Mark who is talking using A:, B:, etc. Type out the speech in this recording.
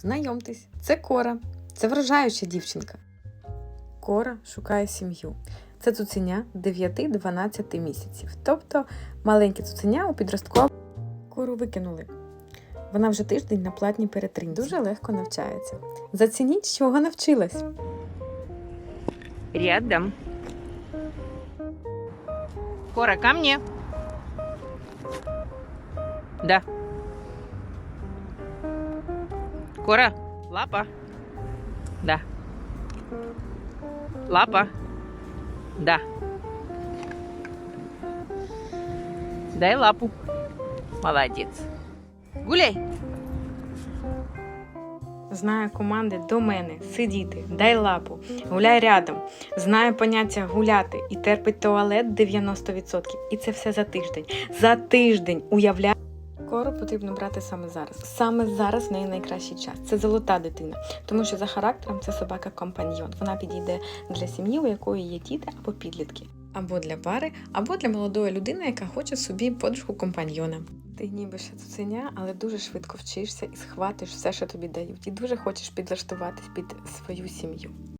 A: Знайомтесь, це Кора. Це вражаюча дівчинка. Кора шукає сім'ю. Це цуценя 9-12 місяців. Тобто маленьке цуценя у підростковому кору викинули. Вона вже тиждень на платній перетримці. Дуже легко навчається. Зацініть, чого навчилась.
B: Рядом. Кора, ко мне. Да. Кора, лапа. Да. Лапа. Да. Дай лапу. Молодец. Гуляй.
A: Знає команди до мене, сидіти, дай лапу, гуляй рядом. Знає поняття гуляти і терпить туалет 90%. І це все за тиждень. За тиждень уявляє. Кору потрібно брати саме зараз. Саме зараз в неї найкращий час. Це золота дитина, тому що за характером це собака компаньйон. Вона підійде для сім'ї, у якої є діти або підлітки. Або для пари, або для молодої людини, яка хоче собі подружку компаньйона. Ти ніби ще цуценя, але дуже швидко вчишся і схватиш все, що тобі дають, і дуже хочеш підлаштуватись під свою сім'ю.